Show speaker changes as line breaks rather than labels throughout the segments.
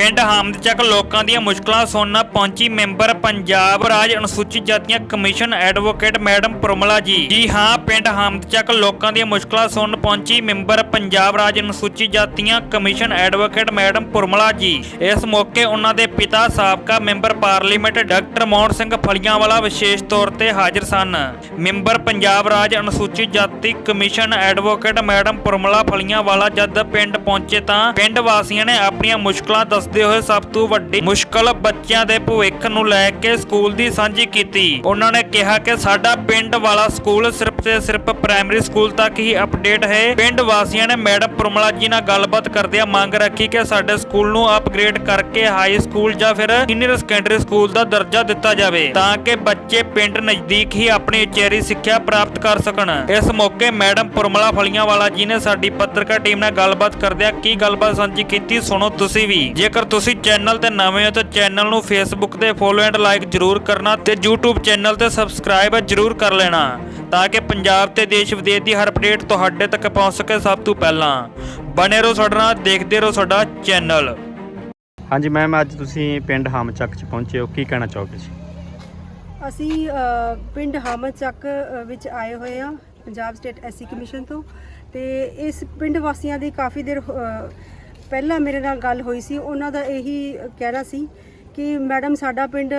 ਪਿੰਡ ਹਾਮਦਚੱਕ ਲੋਕਾਂ ਦੀਆਂ ਮੁਸ਼ਕਲਾਂ ਸੁਣਨ ਪਹੁੰਚੀ ਮੈਂਬਰ ਪੰਜਾਬ ਰਾਜ ਅਨੁਸੂਚਿਤ ਜਾਤੀਆਂ ਕਮਿਸ਼ਨ ਐਡਵੋਕੇਟ ਮੈਡਮ ਪ੍ਰਮਲਾ ਜੀ। ਜੀ ਹਾਂ, ਪਿੰਡ ਹਾਮਦਚੱਕ ਲੋਕਾਂ ਦੀਆਂ ਮੁਸ਼ਕਲਾਂ ਸੁਣਨ ਪਹੁੰਚੀ ਮੈਂਬਰ ਪੰਜਾਬ ਰਾਜ ਅਨੁਸੂਚਿਤ ਜਾਤੀਆਂ ਕਮਿਸ਼ਨ ਐਡਵੋਕੇਟ ਮੈਡਮ ਪ੍ਰਮਲਾ ਜੀ। ਇਸ ਮੌਕੇ ਉਹਨਾਂ ਦੇ ਪਿਤਾ ਸਾਬਕਾ member parliament doctor Mohan Singh Phallianwala ਵਿਸ਼ੇਸ਼ ਤੌਰ ਤੇ ਹਾਜ਼ਰ ਸਨ। ਮੈਂਬਰ ਪੰਜਾਬ ਰਾਜ ਅਨੁਸੂਚਿਤ ਜਾਤੀ commission advocate madam Pramila Phallianwala ਜਦ ਪਿੰਡ ਪਹੁੰਚੇ ਤਾਂ ਪਿੰਡ ਵਾਸੀਆਂ ਨੇ ਆਪਣੀਆਂ ਮੁਸ਼ਕਲਾਂ ਦੱਸ ਦੱਸਦੇ ਹੋਏ ਸਭ ਤੋਂ ਵੱਡੀ ਮੁਸ਼ਕਲ ਬੱਚਿਆਂ ਦੇ ਭਵਿੱਖ ਨੂੰ ਲੈ ਕੇ ਸਕੂਲ ਦੀ ਸਾਂਝੀ ਕੀਤੀ। ਉਹਨਾਂ ਨੇ ਕਿਹਾ ਕਿ ਸਾਡਾ ਪਿੰਡ ਵਾਲਾ ਸਕੂਲ ਸਿਰਫ ਤੇ ਸਿਰਫ ਪ੍ਰਾਇਮਰੀ ਸਕੂਲ ਤੱਕ ਹੀ ਅਪਡੇਟ ਹੈ। ਪਿੰਡ ਵਾਸੀਆਂ ਨੇ ਮੈਡਮ ਪ੍ਰਮਲਾ ਜੀ ਨਾਲ ਗੱਲਬਾਤ ਕਰਦਿਆਂ ਮੰਗ ਰੱਖੀ ਕਿ ਸਾਡੇ ਸਕੂਲ ਨੂੰ ਅਪਗ੍ਰੇਡ ਕਰਕੇ ਹਾਈ ਸਕੂਲ ਜਾਂ ਫਿਰ ਸੀਨੀਅਰ ਸੈਕੰਡਰੀ ਸਕੂਲ ਦਾ ਦਰਜਾ ਦਿੱਤਾ ਜਾਵੇ ਤਾਂ ਕਿ ਬੱਚੇ ਪਿੰਡ ਨਜ਼ਦੀਕ ਹੀ ਆਪਣੀ ਉਚੇਰੀ ਸਿੱਖਿਆ ਪ੍ਰਾਪਤ ਕਰ ਸਕਣ। ਇਸ ਮੌਕੇ ਮੈਡਮ ਪਰਮਲਾ ਫਲੀਆਂ ਵਾਲਾ ਜੀ ਨੇ ਸਾਡੀ ਪੱਤਰਕਾਰ ਟੀਮ ਨਾਲ ਗੱਲਬਾਤ ਕਰਦਿਆਂ ਕੀ ਗੱਲਬਾਤ ਸਾਂਝੀ ਕੀਤੀ ਸੁਣੋ ਤੁਸੀਂ ਵੀ। ਜੇਕਰ ਤੁਸੀਂ ਚੈਨਲ ਤੇ ਨਵੇਂ ਹੋ ਤਾਂ ਚੈਨਲ ਨੂੰ ਫੇਸਬੁੱਕ ਤੇ ਫੋਲੋ ਐਂਡ ਲਾਈਕ ਜਰੂਰ ਕਰਨਾ ਤੇ YouTube ਚੈਨਲ ਤੇ ਸਬਸਕ੍ਰਾਈਬ ਜਰੂਰ ਕਰ ਲੈਣਾ ਤਾਂ ਕਿ ਪੰਜਾਬ ਤੇ ਦੇਸ਼ ਵਿਦੇਸ਼ ਦੀ ਹਰ ਅਪਡੇਟ ਤੁਹਾਡੇ ਤੱਕ ਪਹੁੰਚ ਸਕੇ ਸਭ ਤੋਂ ਪਹਿਲਾਂ। ਬਨੇ ਰਹੋ ਸਾਡੇ ਨਾਲ ਦੇਖਦੇ ਰਹੋ ਸਾਡਾ ਚੈਨਲ।
ਹਾਂਜੀ ਮੈਮ ਅੱਜ ਤੁਸੀਂ ਪਿੰਡ ਹਮਚੱਕ ਚ ਪਹੁੰਚੇ ਹੋ ਕੀ ਕਹਿਣਾ ਚਾਹੋਗੇ ਜੀ?
ਅਸੀਂ ਅ, ਪਿੰਡ ਹਾਮਦ ਚੱਕ ਅ, ਵਿੱਚ ਆਏ ਹੋਏ ਹਾਂ ਪੰਜਾਬ ਸਟੇਟ ਐਸਸੀ ਕਮਿਸ਼ਨ ਤੋਂ ਤੇ ਇਸ ਪਿੰਡ ਵਾਸੀਆਂ ਦੀ ਕਾਫੀ ਦੇਰ ਅ, ਪਹਿਲਾਂ ਮੇਰੇ ਨਾਲ ਗੱਲ ਹੋਈ ਸੀ ਉਹਨਾਂ ਦਾ ਇਹੀ ਕਹਿਣਾ ਸੀ ਕਿ ਮੈਡਮ ਸਾਡਾ ਪਿੰਡ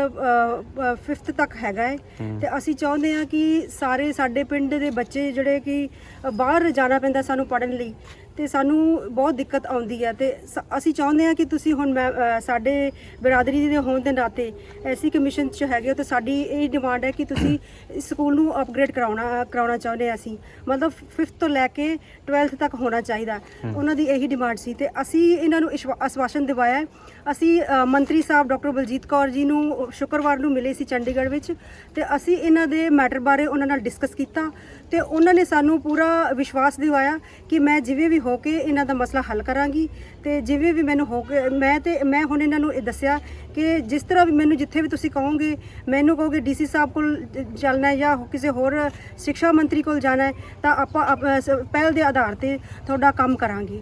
5th ਤੱਕ ਹੈਗਾ ਹੈ। ਤੇ ਅਸੀਂ ਚਾਹੁੰਦੇ ਹਾਂ ਕਿ ਸਾਰੇ ਸਾਡੇ ਪਿੰਡ ਦੇ ਬੱਚੇ ਜਿਹੜੇ ਕਿ ਬਾਹਰ ਜਾਣਾ ਪੈਂਦਾ ਸਾਨੂੰ ਪੜਨ ਲਈ ਤੇ ਸਾਨੂੰ ਬਹੁਤ ਦਿੱਕਤ ਆਉਂਦੀ ਹੈ ਤੇ ਸ- ਅਸੀਂ ਚਾਹੁੰਦੇ ਹਾਂ ਕਿ ਤੁਸੀਂ ਹੁਣ ਮੈਂ ਅ, ਸਾਡੇ ਬਰਾਦਰੀ ਦੇ ਹੋਣ ਦੇ ਨਾਤੇ ਐਸੀ ਕਮਿਸ਼ਨ ਚ ਹੈਗੇ ਹੋ ਤੇ ਸਾਡੀ ਇਹ ਡਿਮਾਂਡ ਹੈ ਕਿ ਤੁਸੀਂ ਇਸ ਸਕੂਲ ਨੂੰ ਅਪਗ੍ਰੇਡ ਕਰਾਉਣਾ ਕਰਾਉਣਾ ਚਾਹੁੰਦੇ ਹਾਂ ਅਸੀਂ। ਮਤਲਬ 5th ਤੋਂ ਲੈ ਕੇ 12th ਤੱਕ ਹੋਣਾ ਚਾਹੀਦਾ। ਉਹਨਾਂ ਦੀ ਇਹੀ ਡਿਮਾਂਡ ਸੀ ਤੇ ਅਸੀਂ ਇਹਨਾਂ ਨੂੰ ਇਸ਼ਵਾ- ਆਸ਼ਵਾਸਨ ਦਿਵਾਇਆ ਹੈ। ਅਸੀਂ ਅ, ਮੰਤਰੀ ਸਾਹਿਬ ਡਾਕਟਰ ਬਲਜੀਤ ਕੌਰ ਜੀ ਨੂੰ ਸ਼ੁੱਕਰਵਾਰ ਨੂੰ ਮਿਲੇ ਸੀ ਚੰਡੀਗੜ੍ਹ ਵਿੱਚ ਤੇ ਅਸੀਂ ਇਹਨਾਂ ਦੇ ਮੈਟਰ ਬਾਰੇ ਉਹਨਾਂ ਨਾਲ ਡਿਸਕਸ ਕੀਤਾ ਤੇ ਉਹਨਾਂ ਨੇ ਸਾਨੂੰ ਪੂਰਾ ਵਿਸ਼ਵਾਸ ਦਿਵਾਇਆ ਕਿ ਮੈਂ ਜਿਵੇਂ ਵੀ ਹੋ ਕੇ ਇਹਨਾਂ ਦਾ ਮਸਲਾ ਹੱਲ ਕਰਾਂਗੀ ਤੇ ਜਿਵੇਂ ਵੀ ਮੈਨੂੰ ਹੋ ਕੇ ਮੈਂ ਤੇ ਮੈਂ ਹੁਣ ਇਹਨਾਂ ਨੂੰ ਇਹ ਦੱਸਿਆ ਕਿ ਜਿਸ ਤਰ੍ਹਾਂ ਵੀ ਮੈਨੂੰ ਜਿੱਥੇ ਵੀ ਤੁਸੀਂ ਕਹੋਗੇ, ਮੈਨੂੰ ਕਹੋਗੇ ਡੀਸੀ ਸਾਹਿਬ ਕੋਲ ਚੱਲਣਾ ਜਾਂ ਕਿਸੇ ਹੋਰ ਸਿੱਖਿਆ ਮੰਤਰੀ ਕੋਲ ਜਾਣਾ ਤਾਂ ਆਪਾਂ ਆਪ- ਪਹਿਲ ਦੇ ਆਧਾਰ ਤੇ ਤੁਹਾਡਾ ਕੰਮ ਕਰਾਂਗੇ।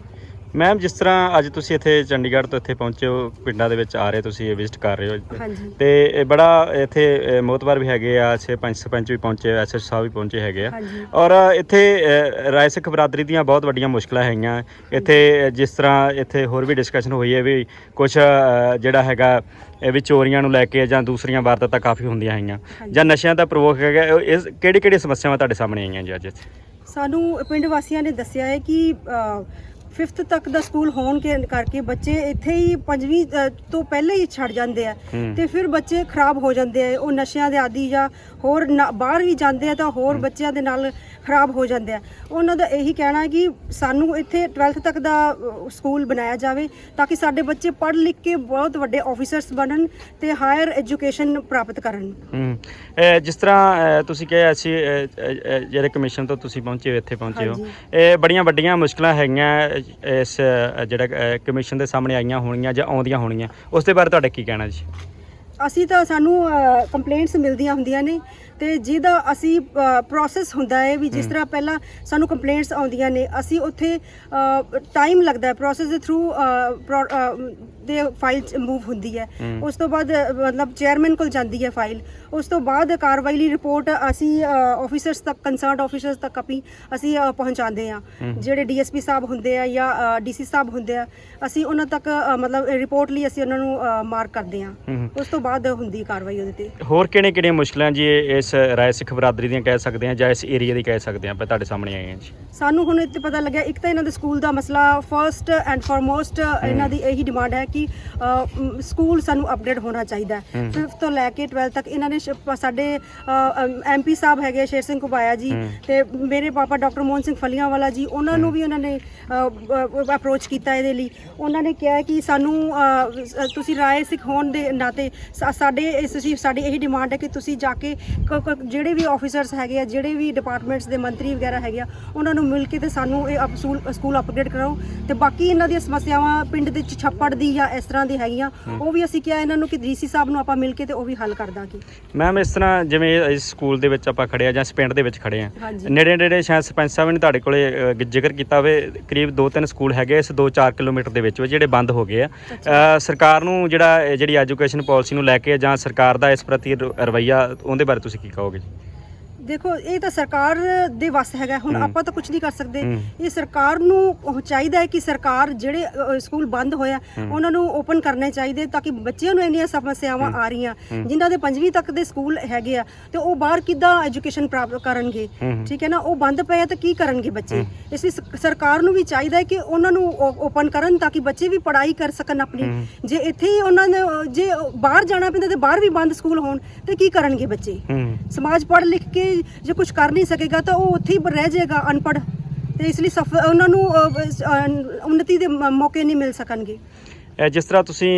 ਮੈਮ ਜਿਸ ਤਰ੍ਹਾਂ ਅੱਜ ਤੁਸੀਂ ਇੱਥੇ ਚੰਡੀਗੜ੍ਹ ਤੋਂ ਇੱਥੇ ਪਹੁੰਚੇ ਹੋ ਪਿੰਡਾਂ ਦੇ ਵਿੱਚ ਆ ਰਹੇ ਤੁਸੀਂ ਇਹ ਵਿਜ਼ਿਟ ਕਰ ਰਹੇ ਹੋ।
ਹਾਂਜੀ।
ਤੇ ਇਹ ਬੜਾ ਇੱਥੇ ਮੋਤਬਰ ਵੀ ਹੈਗੇ ਆ ਛੇ ਪੰਜ ਸਰਪੰਚ ਵੀ ਪਹੁੰਚੇ ਐਸਐਸ ਸਾਹਿਬ ਵੀ ਪਹੁੰਚੇ ਹੈਗੇ ਆ। ਔਰ ਇੱਥੇ ਰਾਏ ਸਿੱਖ ਬਰਾਦਰੀ ਦੀਆਂ ਬਹੁਤ ਵੱਡੀਆਂ ਮੁਸ਼ਕਲਾਂ ਹੈਗੀਆਂ। ਇੱਥੇ ਜਿਸ ਤਰ੍ਹਾਂ ਇੱਥੇ ਹੋਰ ਵੀ ਡਿਸਕਸ਼ਨ ਹੋਈ ਹੈ ਵੀ ਕੁਝ ਜਿਹੜਾ ਹੈਗਾ ਇਹ ਵੀ ਚੋਰੀਆਂ ਨੂੰ ਲੈ ਕੇ ਜਾਂ ਦੂਸਰੀਆਂ ਵਾਰਦਾਤਾਂ ਕਾਫੀ ਹੁੰਦੀਆਂ ਹੈਗੀਆਂ। ਜਾਂ ਨਸ਼ਿਆਂ ਦਾ ਪ੍ਰਵੋਕ ਹੈਗਾ ਇਸ ਕਿਹੜੀ ਕਿਹੜੀ ਸਮੱਸਿਆਵਾਂ ਤੁਹਾਡੇ ਸਾਹਮਣੇ ਆਈਆਂ ਜੀ ਅੱਜ
ਸਾਨੂੰ ਪਿੰਡ ਵਾਸੀਆਂ ਨੇ ਦੱਸਿਆ ਹੈ ਕਿ 5th ਤੱਕ ਦਾ ਸਕੂਲ ਹੋਣ ਕੇ ਕਰਕੇ ਬੱਚੇ ਇੱਥੇ ਹੀ ਪੰਜਵੀਂ ਤੋਂ ਪਹਿਲੇ ਹੀ ਛੱਡ ਜਾਂਦੇ ਆ। ਤੇ ਫਿਰ ਬੱਚੇ ਖਰਾਬ ਹੋ ਜਾਂਦੇ ਆ। ਉਹ ਨਸ਼ਿਆਂ ਦੇ ਆਦੀ ਜਾਂ ਹੋਰ ਬਾਹਰ ਵੀ ਜਾਂਦੇ ਆ ਤਾਂ ਹੋਰ ਬੱਚਿਆਂ ਦੇ ਨਾਲ ਖਰਾਬ ਹੋ ਜਾਂਦੇ ਆ। ਉਹਨਾਂ ਦਾ ਇਹੀ ਕਹਿਣਾ ਹੈ ਕਿ ਸਾਨੂੰ ਇੱਥੇ 12th ਤੱਕ ਦਾ ਸਕੂਲ ਬਣਾਇਆ ਜਾਵੇ ਤਾਂ ਕਿ ਸਾਡੇ ਬੱਚੇ ਪੜ੍ਹ ਲਿਖ ਕੇ ਬਹੁਤ ਵੱਡੇ ਆਫੀਸਰਸ ਬਣਨ ਤੇ ਹਾਇਰ ਐਜੂਕੇਸ਼ਨ ਪ੍ਰਾਪਤ ਕਰਨ।
ਜਿਸ ਤਰ੍ਹਾਂ ਤੁਸੀਂ ਕਿਹਾ ਅਸੀਂ ਜਿਹੜੇ ਕਮਿਸ਼ਨ ਤੋਂ ਤੁਸੀਂ ਪਹੁੰਚੇ ਹੋ ਇੱਥੇ ਪਹੁੰਚੇ ਹੋ। ਇਹ ਬੜੀਆਂ ਵੱਡੀਆਂ ਮੁਸ਼ਕਲਾਂ ਹੈਗੀਆਂ। ਇਸ ਜਿਹੜਾ ਕਮਿਸ਼ਨ ਦੇ ਸਾਹਮਣੇ ਆਈਆਂ ਹੋਣੀਆਂ ਜਾਂ ਆਉਂਦੀਆਂ ਹੋਣੀਆਂ, ਉਸ ਦੇ ਬਾਰੇ ਤੁਹਾਡਾ ਕੀ ਕਹਿਣਾ ਜੀ?
ਅਸੀਂ ਤਾਂ ਸਾਨੂੰ ਕੰਪਲੇਂਟਸ ਮਿਲਦੀਆਂ ਹੁੰਦੀਆਂ ਨੇ। ਤੇ ਜਿਹਦਾ ਅਸੀਂ ਪ੍ਰੋਸੈਸ ਹੁੰਦਾ ਹੈ ਵੀ ਜਿਸ ਤਰ੍ਹਾਂ ਪਹਿਲਾਂ ਸਾਨੂੰ ਕੰਪਲੇਂਟਸ ਆਉਂਦੀਆਂ ਨੇ ਅਸੀਂ ਉੱਥੇ ਟਾਈਮ ਲੱਗਦਾ ਹੈ ਪ੍ਰੋਸੈਸ ਦੇ ਥਰੂ ਦੇ ਫਾਈਲ ਮੂਵ ਹੁੰਦੀ ਹੈ। ਉਸ ਤੋਂ ਬਾਅਦ ਮਤਲਬ ਚੇਅਰਮੈਨ ਕੋਲ ਜਾਂਦੀ ਹੈ ਫਾਈਲ ਉਸ ਤੋਂ ਬਾਅਦ ਕਾਰਵਾਈ ਲਈ ਰਿਪੋਰਟ ਅਸੀਂ ਆਫੀਸਰਸ ਤੱਕ ਕੰਸਰਨਡ ਆਫੀਸਰਸ ਤੱਕ ਆਪੀ ਅਸੀਂ ਪਹੁੰਚਾਉਂਦੇ ਆ। ਜਿਹੜੇ ਡੀਐਸਪੀ ਸਾਹਿਬ ਹੁੰਦੇ ਆ ਜਾਂ ਡੀਸੀ ਸਾਹਿਬ ਹੁੰਦੇ ਆ ਅਸੀਂ ਉਹਨਾਂ ਤੱਕ ਮਤਲਬ ਰਿਪੋਰਟ ਲਈ ਅਸੀਂ ਉਹਨਾਂ ਨੂੰ ਮਾਰਕ ਕਰਦੇ ਆ ਉਸ ਤੋਂ ਬਾਅਦ ਹੁੰਦੀ ਕਾਰਵਾਈ ਉਹਦੇ ਤੇ।
ਹੋਰ ਕਿਹੜੇ ਕਿਹੜੀਆਂ ਮੁਸ਼ਕਲਾਂ ਜੀ ਇਹ ਇਸ ਰਾਏ ਸਿੱਖ ਬਰਾਦਰੀ ਦੀਆਂ ਕਹਿ ਸਕਦੇ ਆ ਜਾਂ ਇਸ ਏਰੀਆ ਦੀ ਕਹਿ ਸਕਦੇ ਆ ਆਪਾਂ ਤੁਹਾਡੇ ਸਾਹਮਣੇ ਆਏ ਜੀ
ਸਾਨੂੰ ਹੁਣ ਇੱਥੇ ਪਤਾ ਲੱਗਿਆ ਇੱਕ ਤਾਂ ਇਹਨਾਂ ਦੇ ਸਕੂਲ ਦਾ ਮਸਲਾ ਫਰਸਟ ਐਂਡ ਫੋਰਮੋਸਟ ਇਹਨਾਂ ਦੀ ਇਹੀ ਡਿਮਾਂਡ ਹੈ ਕਿ ਸਕੂਲ ਸਾਨੂੰ ਅਪਡੇਟ ਹੋਣਾ ਚਾਹੀਦਾ ਹੈ
ਹਮ।
5th ਤੋਂ ਲੈ ਕੇ 12th ਤੱਕ ਇਹਨਾਂ ਨੇ ਸ਼- ਸਾਡੇ ਐਮਪੀ ਸਾਹਿਬ ਹੈਗੇ ਸ਼ੇਰ ਸਿੰਘ ਕੁਬਾਇਆ ਜੀ। ਤੇ ਮੇਰੇ ਪਾਪਾ ਡਾਕਟਰ ਮੋਹਨ ਸਿੰਘ ਫਲੀਆਂਵਾਲਾ ਜੀ ਉਹਨਾਂ ਨੂੰ ਵੀ ਉਹਨਾਂ ਨੇ ਅਪਰੋਚ ਕੀਤਾ ਇਹਦੇ ਲਈ ਉਹਨਾਂ ਨੇ ਕਿਹਾ ਕਿ ਸਾਨੂੰ ਅ, ਸ- ਤੁਸੀਂ ਰਾਏ ਸਿੱਖ ਹੋਣ ਦੇ ਨਾਤੇ ਸਾ- ਸਾਡੇ ਇਸ ਸਾਡੀ ਇਹੀ ਡਿਮਾਂਡ ਹੈ ਕਿ ਤੁਸੀਂ ਜਾ ਕ- ਜਿਹੜੇ ਵੀ ਆਫੀਸਰਸ ਹੈਗੇ ਆ ਜਿਹੜੇ ਵੀ ਡਿਪਾਰਟਮੈਂਟਸ ਦੇ ਮੰਤਰੀ ਵਗੈਰਾ ਹੈਗੇ ਆ ਉਹਨਾਂ ਨੂੰ ਮਿਲ ਕੇ ਤੇ ਸਾਨੂੰ ਇਹ ਸਕੂਲ ਅਪਗ੍ਰੇਡ ਕਰਾਓ। ਤੇ ਬਾਕੀ ਇਹਨਾਂ ਦੀਆਂ ਸਮੱਸਿਆਵਾਂ ਪਿੰਡ ਦੇ ਵਿੱਚ ਛੱਪੜ ਦੀ ਜਾਂ ਇਸ ਤਰ੍ਹਾਂ ਦੀ ਹੈਗੀਆਂ ਉਹ ਵੀ ਅਸੀਂ ਕਿਹਾ ਇਹਨਾਂ ਨੂੰ ਕਿ ਡੀਸੀ ਸਾਹਿਬ ਨੂੰ ਆਪਾਂ ਮਿਲ ਕੇ ਤੇ ਉਹ ਵੀ ਹੱਲ ਕਰ ਦਾਂਗੇ।
ਮੈਮ ਇਸ ਤਰ੍ਹਾਂ ਜਿਵੇਂ ਇਸ ਸਕੂਲ ਦੇ ਵਿੱਚ ਆਪਾਂ ਖੜੇ ਆ ਜਾਂ ਇਸ ਪਿੰਡ ਦੇ ਵਿੱਚ ਖੜੇ ਆ। ਨੇੜੇ ਨੇੜੇ ਸ਼ਾਇਦ ਸਰਪੰਚ ਸਾਹਿਬ ਨੇ ਤੁਹਾਡੇ ਕੋਲੇ ਜ਼ਿਕਰ ਕੀਤਾ ਹੋਵੇ ਕਰੀਬ 2-3 ਸਕੂਲ ਹੈਗੇ ਇਸ 2-4 ਕਿਲੋਮੀਟਰ ਦੇ ਵਿੱਚ ਜਿਹੜੇ ਬੰਦ ਹੋ ਗਏ ਆ। ਸਰਕਾਰ ਨੂੰ ਜਿਹੜਾ ਜਿਹੜੀ ਐਜੂਕੇਸ਼ਨ ਪਾਲਿਸੀ ਨੂੰ ਲੈ ਕੇ ਜਾਂ ਸਰਕਾਰ ਦਾ ਇਸ ਪ੍ਰਤੀ ਰਵੱਈਆ ਉਹਦੇ ਬਾਰੇ ਤੁਸੀਂ ਕੀ ਕਹੋਗੇ ਜੀ।
ਦੇਖੋ ਇਹ ਤਾਂ ਸਰਕਾਰ ਦੇ ਵੱਸ ਹੈਗਾ ਹੁਣ। ਆਪਾਂ ਤਾਂ ਕੁਝ ਨਹੀਂ ਕਰ ਸਕਦੇ। ਇਹ ਸਰਕਾਰ ਨੂੰ ਉਹ ਚਾਹੀਦਾ ਹੈ ਕਿ ਸਰਕਾਰ ਜਿਹੜੇ ਅ, ਸਕੂਲ ਬੰਦ ਹੋਇਆ। ਉਹਨਾਂ ਨੂੰ ਓਪਨ ਕਰਨੇ ਚਾਹੀਦੇ ਤਾਂ ਕਿ ਬੱਚਿਆਂ ਨੂੰ ਇੰਨੀਆਂ ਸਮੱਸਿਆਵਾਂ ਆ ਰਹੀਆਂ। ਜਿਨ੍ਹਾਂ ਦੇ ਪੰਜਵੀਂ ਤੱਕ ਦੇ ਸਕੂਲ ਹੈਗੇ ਆ ਤੇ ਉਹ ਬਾਹਰ ਕਿੱਦਾਂ ਐਜੂਕੇਸ਼ਨ ਪ੍ਰਾਪਤ ਕਰਨਗੇ। ਠੀਕ ਹੈ ਨਾ ਉਹ ਬੰਦ ਪਏ ਆ ਤਾਂ ਕੀ ਕਰਨਗੇ ਬੱਚੇ ਇਸ ਲਈ ਸ- ਸਰਕਾਰ ਨੂੰ ਵੀ ਚਾਹੀਦਾ ਹੈ ਕਿ ਉਹਨਾਂ ਨੂੰ ਓਪਨ ਕਰਨ ਤਾਂ ਕਿ ਬੱਚੇ ਵੀ ਪੜ੍ਹਾਈ ਕਰ ਸਕਣ ਆਪਣੀ। ਜੇ ਇੱਥੇ ਹੀ ਉਹਨਾਂ ਨੇ ਅ, ਜੇ ਬਾਹਰ ਜਾਣਾ ਪੈਂਦਾ ਤੇ ਬਾਹਰ ਵੀ ਬੰਦ ਸਕੂਲ ਹੋਣ ਤੇ ਕੀ ਕਰਨਗੇ ਬੱਚੇ
ਹੂੰ
ਸਮਾਜ ਪੜ੍ਹ ਲਿਖ ਕੇ ਜੇ ਕੁਝ ਕਰ ਨਹੀਂ ਸਕੇਗਾ ਤਾਂ ਉਹ ਉੱਥੇ ਹੀ ਰਹਿ ਜਾਏਗਾ ਅਨਪੜ੍ਹ। ਤੇ ਇਸ ਲਈ ਸਫ ਉਹਨਾਂ ਨੂੰ ਉੱਨਤੀ ਦੇ ਮੌਕੇ ਨਹੀਂ ਮਿਲ ਸਕਣਗੇ।
ਜਿਸ ਤਰ੍ਹਾਂ ਤੁਸੀਂ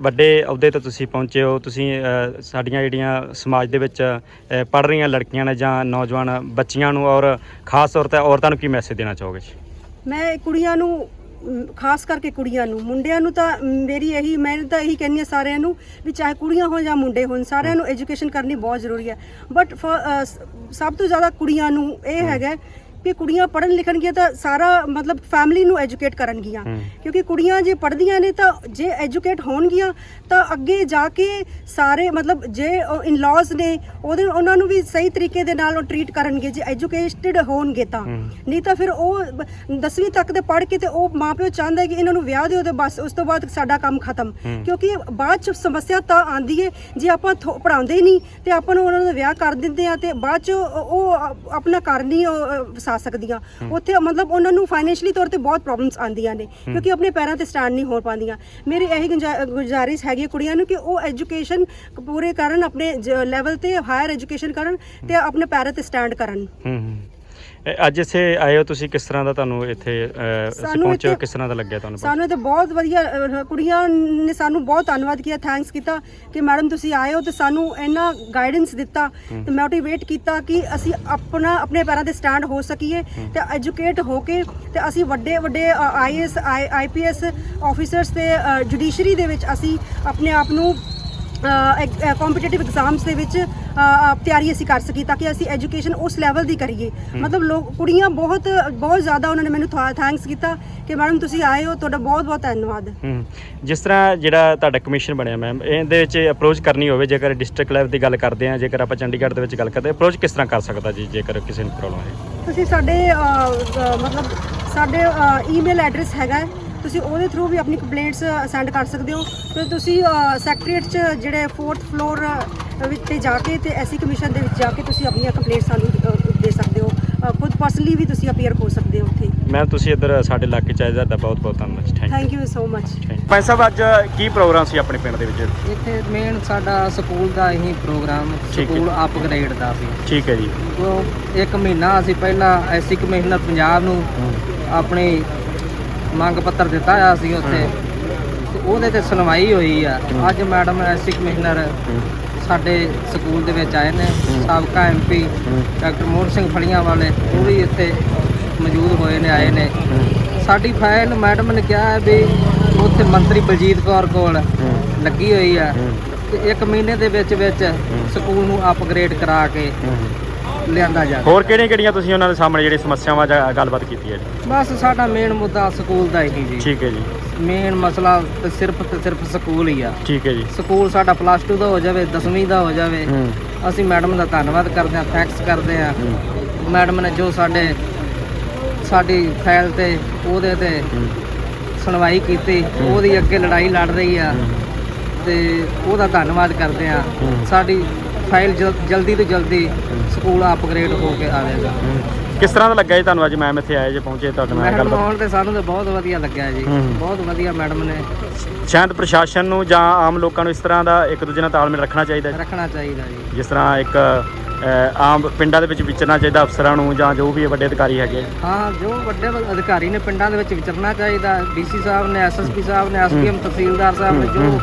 ਵੱਡੇ ਅਹੁਦੇ ਤੇ ਤੁਸੀਂ ਪਹੁੰਚੇ ਹੋ ਤੁਸੀਂ ਸਾਡੀਆਂ ਜਿਹੜੀਆਂ ਸਮਾਜ ਦੇ ਵਿੱਚ ਪੜ ਰਹੀਆਂ ਲੜਕੀਆਂ ਨੇ ਜਾਂ ਨੌਜਵਾਨ ਬੱਚੀਆਂ ਨੂੰ ਔਰ ਖਾਸ ਤੌਰ ਤੇ ਔਰਤਾਂ ਨੂੰ ਕੀ ਮੈਸੇਜ ਦੇਣਾ ਚਾਹੋਗੇ
ਮੈਂ ਕੁੜੀਆਂ ਨੂੰ ਖਾਸ ਕਰਕੇ ਕੁੜੀਆਂ ਨੂੰ। ਮੁੰਡਿਆਂ ਨੂੰ ਤਾਂ ਮੇਰੀ ਇਹੀ ਮੈਂ ਤਾਂ ਇਹੀ ਕਹਿੰਦੀ ਹਾਂ ਸਾਰਿਆਂ ਨੂੰ ਵੀ ਚਾਹੇ ਕੁੜੀਆਂ ਹੋਣ ਜਾਂ ਮੁੰਡੇ ਹੋਣ ਸਾਰਿਆਂ ਨੂੰ ਐਜੂਕੇਸ਼ਨ ਕਰਨੀ ਬਹੁਤ ਜ਼ਰੂਰੀ ਹੈ। ਬਟ ਸਭ ਤੋਂ ਜ਼ਿਆਦਾ ਕੁੜੀਆਂ ਨੂੰ ਇਹ ਹੈਗਾ ਕਿ ਕੁੜੀਆਂ ਪੜ੍ਹਨ ਲਿਖਣਗੀਆਂ ਤਾਂ ਸਾਰਾ ਮਤਲਬ ਫੈਮਿਲੀ ਨੂੰ ਐਜੂਕੇਟ ਕਰਨਗੀਆਂ। ਕਿਉਂਕਿ ਕੁੜੀਆਂ ਜੇ ਪੜ੍ਹਦੀਆਂ ਨੇ ਤਾਂ ਜੇ ਐਜੂਕੇਟ ਹੋਣਗੀਆਂ ਤਾਂ ਅੱਗੇ ਜਾ ਕੇ ਸਾਰੇ ਮਤਲਬ ਜੇ ਇਨ-ਲॉज ਨੇ ਉਹਦੇ ਉਹਨਾਂ ਨੂੰ ਵੀ ਸਹੀ ਤਰੀਕੇ ਦੇ ਨਾਲ ਉਹ ਟਰੀਟ ਕਰਨਗੇ ਜੇ ਐਜੂਕੇਟਿਡ ਹੋਣਗੇ ਤਾਂ। ਨਹੀਂ ਤਾਂ ਫਿਰ ਉਹ 10ਵੀਂ ਤੱਕ ਦੇ ਪੜ੍ਹ ਕੇ ਤੇ ਉਹ ਮਾਪਿਓ ਚਾਹੁੰਦਾ ਕਿ ਇਹਨਾਂ ਨੂੰ ਵਿਆਹ ਦਿਓ ਤੇ ਬਸ ਉਸ ਤੋਂ ਬਾਅਦ ਸਾਡਾ ਕੰਮ ਖਤਮ। ਕਿਉਂਕਿ ਬਾਅਦ ਚ ਸਮੱਸਿਆ ਤਾਂ ਆਂਦੀ ਹੈ ਜੇ ਆਪਾਂ ਹੀ ਨਹੀਂ ਤੇ ਆਪਾਂ ਨੂੰ ਉਹਨਾਂ ਦਾ ਵਿਆਹ ਕਰ ਦਿੰਦੇ ਆ ਤੇ ਬਾਅਦ ਚ ਉਹ ਆਪਣਾ ਘਰ ਨਹੀਂ ਉਹ, ਵਸਾ ਸਕਦੀਆਂ। ਉੱਥੇ ਮਤਲਬ ਉਹਨਾਂ ਨੂੰ ਫਾਈਨੈਂਸ਼ਲੀ ਤੌਰ ਤੇ ਬਹੁਤ ਪ੍ਰੋਬਲਮਸ ਆਉਂਦੀਆਂ ਨੇ ਕਿਉਂਕਿ ਆਪਣੇ ਪੈਰਾਂ ਤੇ ਸਟੈਂਡ ਨਹੀਂ ਹੋ ਪਾਉਂਦੀਆਂ। ਮੇਰੀ ਇਹੀ ਗੁੰਜਾ- ਗੁਜ਼ਾਰਿਸ਼ ਹੈਗੀ ਹੈ ਕੁੜੀਆਂ ਨੂੰ ਕਿ ਉਹ ਐਜੂਕੇਸ਼ਨ ਪੂਰੇ ਕਰਨ ਆਪਣੇ ਲੈਵਲ ਤੇ ਹਾਇਰ ਐਜੂਕੇਸ਼ਨ ਕਰਨ ਤੇ ਆਪਣੇ ਪੈਰਾਂ ਤੇ ਸਟੈਂਡ ਕਰਨ।
ਹੂੰ ਹੂੰ। ਇਹ ਅੱਜ ਇੱਥੇ ਆਏ ਹੋ ਤੁਸੀਂ ਕਿਸ ਤਰ੍ਹਾਂ ਦਾ ਤੁਹਾਨੂੰ ਇੱਥੇ
ਸਾਨੂੰ
ਪਹੁੰਚੇ
ਇੱਥੇ-
ਕਿਸ ਤਰ੍ਹਾਂ ਦਾ ਲੱਗਿਆ ਤੁਹਾਨੂੰ
ਸਾਨੂੰ ਤੇ ਬਹੁਤ ਵਧੀਆ ਅਹ, ਕੁੜੀਆਂ ਨੇ ਸਾਨੂੰ ਬਹੁਤ ਧੰਨਵਾਦ ਕੀਤਾ ਥੈਂਕਸ ਕੀਤਾ ਕਿ ਮੈਡਮ ਤੁਸੀਂ ਆਏ ਹੋ ਤੇ ਸਾਨੂੰ ਇੰਨਾ ਗਾਈਡੈਂਸ ਦਿੱਤਾ ਤੇ ਮੋਟੀਵੇਟ ਕੀਤਾ ਕਿ ਅਸੀਂ ਆਪਣਾ ਆਪਣੇ ਪੈਰਾਂ ਤੇ ਸਟੈਂਡ ਹੋ ਸਕੀਏ ਤੇ ਐਜੂਕੇਟ ਹੋ ਕੇ ਤੇ ਅਸੀਂ ਵੱਡੇ ਵੱਡੇ ਆਈਐਸ ਆਈਪੀਐਸ ਆਫੀਸਰਸ ਤੇ ਜੁਡੀਸ਼ਰੀ ਦੇ ਵਿੱਚ ਅਸੀਂ ਆਪਣੇ ਆਪ ਨੂੰ ਕੰਪੀਟੀਟਿਵ ਐਗਜ਼ਾਮਸ ਦੇ ਵਿੱਚ ਤਿਆਰੀ ਅਸੀਂ ਕਰ ਸਕੀ ਤਾਂ ਕਿ ਅਸੀਂ ਐਜੂਕੇਸ਼ਨ ਉਸ ਲੈਵਲ ਦੀ ਕਰੀਏ। ਮਤਲਬ ਲੋਕ ਕੁੜੀਆਂ ਬਹੁਤ ਬਹੁਤ ਜ਼ਿਆਦਾ ਉਹਨਾਂ ਨੇ ਮੈਨੂੰ ਥੈਂਕਸ ਕੀਤਾ ਕਿ ਮੈਡਮ ਤੁਸੀਂ ਆਏ ਹੋ ਤੁਹਾਡਾ ਬਹੁਤ ਬਹੁਤ ਧੰਨਵਾਦ।
ਹੂੰ। ਜਿਸ ਤਰ੍ਹਾਂ ਜਿਹੜਾ ਤੁਹਾਡਾ ਕਮਿਸ਼ਨ ਬਣਿਆ ਮੈਮ ਇਹਦੇ ਵਿੱਚ ਅਪਰੋਚ ਕਰਨੀ ਹੋਵੇ ਜੇਕਰ ਡਿਸਟ੍ਰਿਕਟ ਲੈਵਲ ਦੀ ਗੱਲ ਕਰਦੇ ਆ ਜੇਕਰ ਆਪਾਂ ਚੰਡੀਗੜ੍ਹ ਦੇ ਵਿੱਚ ਗੱਲ ਕਰਦੇ ਅਪਰੋਚ ਕਿਸ ਤਰ੍ਹਾਂ ਕਰ ਸਕਦਾ ਜੀ ਜੇਕਰ ਕਿਸੇ ਨੂੰ ਪ੍ਰੋਬਲਮ ਹੈ
ਤੁਸੀਂ ਸਾਡੇ ਮਤਲਬ ਸਾਡੇ ਈਮੇਲ ਐਡਰੈਸ ਹੈਗਾ ਹੈ। ਤੁਸੀਂ ਉਹਦੇ ਥਰੂ ਵੀ ਆਪਣੀ ਕੰਪਲੇਂਟਸ ਸੈਂਡ ਕਰ ਸਕਦੇ ਹੋ। ਤੇ ਤੁਸੀਂ ਸੈਕਟਰੀਏਟ ਚ ਜਿਹੜੇ 4th ਫਲੋਰ ਵਿੱਚ ਤੇ ਜਾ ਕੇ ਤੇ ਐਸੀ ਕਮਿਸ਼ਨ ਦੇ ਵਿੱਚ ਜਾ ਕੇ ਤੁਸੀਂ ਆਪਣੀਆਂ ਕੰਪਲੇਂਟਸ ਸਾਨੂੰ ਦੇ ਸਕਦੇ ਹੋ। ਖੁਦ ਪਰਸਨਲੀ ਵੀ ਤੁਸੀਂ ਅਪੀਅਰ ਹੋ ਸਕਦੇ ਹੋ ਉੱਥੇ।
ਮੈਮ ਤੁਸੀਂ ਇੱਧਰ ਸਾਡੇ ਇਲਾਕੇ ਚ ਆਏ ਤੁਹਾਡਾ ਬਹੁਤ ਬਹੁਤ ਧੰਨਵਾਦ। Thank
thank you so much
you ਭਾਈ ਸਾਹਿਬ ਅੱਜ ਕੀ ਪ੍ਰੋਗਰਾਮ ਸੀ ਆਪਣੇ ਪਿੰਡ ਦੇ ਵਿੱਚ?
ਇੱਥੇ ਮੇਨ ਸਾਡਾ ਸਕੂਲ ਦਾ ਹੀ ਪ੍ਰੋਗਰਾਮ
ਠੀਕ ਹੈ।
ਸਕੂਲ ਅਪਗ੍ਰੇਡ ਦਾ ਸੀ।
ਠੀਕ ਹੈ ਜੀ।
ਉਹ ਇੱਕ ਮਹੀਨਾ ਅਸੀਂ ਪਹਿਲਾਂ ਐਸੀ ਕਮਿਸ਼ਨਰ ਪੰਜਾਬ ਨੂੰ ਆਪਣੀ ਮੰਗ ਪੱਤਰ ਦਿੱਤਾ ਆ ਸੀ ਉੱਥੇ। ਤੇ ਉਹਦੇ ਤੇ ਸੁਣਵਾਈ ਹੋਈ ਆ। ਅੱਜ ਮੈਡਮ ਐਸੀ ਕਮਿਸ਼ਨਰ ਸਾਡੇ ਸਕੂਲ ਦੇ ਵਿੱਚ ਆਏ ਨੇ। ਸਾਬਕਾ ਐਮਪੀ ਡਾਕਟਰ ਮੋਹਨ ਸਿੰਘ ਫਲੀਆਂ ਵਾਲੇ ਉਹ ਵੀ ਇੱਥੇ ਮੌਜੂਦ ਹੋਏ ਨੇ ਆਏ ਨੇ। ਸਾਡੀ ਫਾਈਲ ਮੈਡਮ ਨੇ ਕਿਹਾ ਹੈ ਵੀ ਉੱਥੇ ਮੰਤਰੀ ਬਲਜੀਤ ਕੌਰ ਕੋਲ ਲੱਗੀ ਹੋਈ ਆ। ਤੇ ਇੱਕ ਮਹੀਨੇ ਦੇ ਵਿੱਚ ਵਿੱਚ ਸਕੂਲ ਨੂੰ ਅਪਗ੍ਰੇਡ ਕਰਾ ਕੇ ਲਿਆਂਦਾ ਜਾਵੇ
ਹੋਰ ਕਿਹੜੀਆਂ ਕਿਹੜੀਆਂ ਤੁਸੀਂ ਉਹਨਾਂ ਦੇ ਸਾਹਮਣੇ ਜਿਹੜੀ ਸਮੱਸਿਆਵਾਂ ਜਾਂ ਗੱਲਬਾਤ ਕੀਤੀ ਹੈ ਜੀ?
ਬਸ ਸਾਡਾ ਮੇਨ ਮੁੱਦਾ ਸਕੂਲ ਦਾ ਹੀ ਜੀ।
ਠੀਕ ਹੈ ਜੀ।
ਮੇਨ ਮਸਲਾ ਤੇ ਸਿਰਫ ਤੇ ਸਿਰਫ ਸਕੂਲ ਹੀ ਆ।
ਠੀਕ ਹੈ ਜੀ।
ਸਕੂਲ ਸਾਡਾ ਪਲੱਸ 2 ਦਾ ਹੋ ਜਾਵੇ 10ਵੀਂ ਦਾ ਹੋ ਜਾਵੇ।
ਹੂੰ।
ਅਸੀਂ ਮੈਡਮ ਦਾ ਧੰਨਵਾਦ ਕਰਦੇ ਹਾਂ ਥੈਂਕਸ ਕਰਦੇ ਹਾਂ। ਮੈਡਮ ਨੇ ਜੋ ਸਾਡੇ ਸਾਡੀ ਫਾਈਲ ਤੇ ਉਹਦੇ ਤੇ ਸੁਣਵਾਈ ਕੀਤੀ ਉਹਦੀ ਅੱਗੇ ਲੜਾਈ ਲੜ ਰਹੀ ਆ। ਤੇ ਉਹਦਾ ਧੰਨਵਾਦ ਕਰਦੇ ਆ। ਸਾਡੀ ਫਾਈਲ ਜਲ- ਜਲਦੀ ਤੋਂ ਜਲਦੀ ਸਕੂਲ ਅਪਗ੍ਰੇਡ ਹੋ ਕੇ ਆਵੇਗਾ
ਹੂੰ। ਕਿਸ ਤਰ੍ਹਾਂ ਦਾ ਲੱਗਾ ਜੀ ਤੁਹਾਨੂੰ ਅੱਜ ਮੈਮ ਇੱਥੇ ਆਏ ਜੇ ਪਹੁੰਚੇ ਤੁਹਾਡੇ ਨਾਲ
ਮੈਡਮ
ਗੱਲਬਾਤ?
ਆਉਣ ਤੇ ਸਾਨੂੰ ਤਾਂ ਬਹੁਤ ਵਧੀਆ ਲੱਗਿਆ ਜੀ।
ਹੂੰ।
ਬਹੁਤ ਵਧੀਆ ਮੈਡਮ ਨੇ।
ਸ਼ਾਇਦ ਪ੍ਰਸ਼ਾਸਨ ਨੂੰ ਜਾਂ ਆਮ ਲੋਕਾਂ ਨੂੰ ਇਸ ਤਰ੍ਹਾਂ ਦਾ ਇੱਕ ਦੂਜੇ ਨਾਲ ਤਾਲਮੇਲ ਰੱਖਣਾ ਚਾਹੀਦਾ ਜੀ।
ਰੱਖਣਾ ਚਾਹੀਦਾ ਜੀ।
ਜਿਸ ਤਰ੍ਹਾਂ ਇੱਕ ਆਮ ਪਿੰਡਾਂ ਦੇ ਵਿੱਚ ਵਿਚਰਨਾ ਚਾਹੀਦਾ ਅਫਸਰਾਂ ਨੂੰ ਜਾਂ ਜੋ ਵੀ ਵੱਡੇ ਅਧਿਕਾਰੀ ਹੈਗੇ।
ਹਾਂ ਜੋ ਵੱਡੇ ਵ- ਅਧਿਕਾਰੀ ਨੇ ਪਿੰਡਾਂ ਦੇ ਵਿੱਚ ਵਿਚਰਨਾ ਚਾਹੀਦਾ। ਡੀਸੀ ਸਾਹਿਬ ਨੇ ਐਸਐਸਪੀ ਸਾਹਿਬ ਨੇ ਐਸਡੀਐਮ ਤਹਿਸੀਲਦਾਰ ਸਾਹਿਬ ਨੇ ਜੋ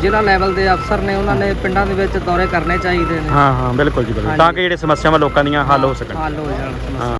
ਜ਼ਿਲ੍ਹਾ ਲੈਵਲ ਦੇ ਅਫਸਰ ਨੇ ਉਹਨਾਂ ਨੇ ਪਿੰਡਾਂ ਦੇ ਵਿੱਚ ਦੌਰੇ ਕਰਨੇ ਚਾਹੀਦੇ ਨੇ।
ਹਾਂ ਹਾਂ ਬਿਲਕੁਲ ਜੀ ਬਿਲਕੁਲ। ਤਾਂ ਕਿ ਜਿਹੜੇ ਸਮੱਸਿਆਵਾਂ ਲੋਕਾਂ ਦੀਆਂ ਹੱਲ ਹੋ ਸਕਣ।
ਹੱਲ ਹੋ ਜਾਣ ਸਮੱਸਿਆ।
ਹਾਂ।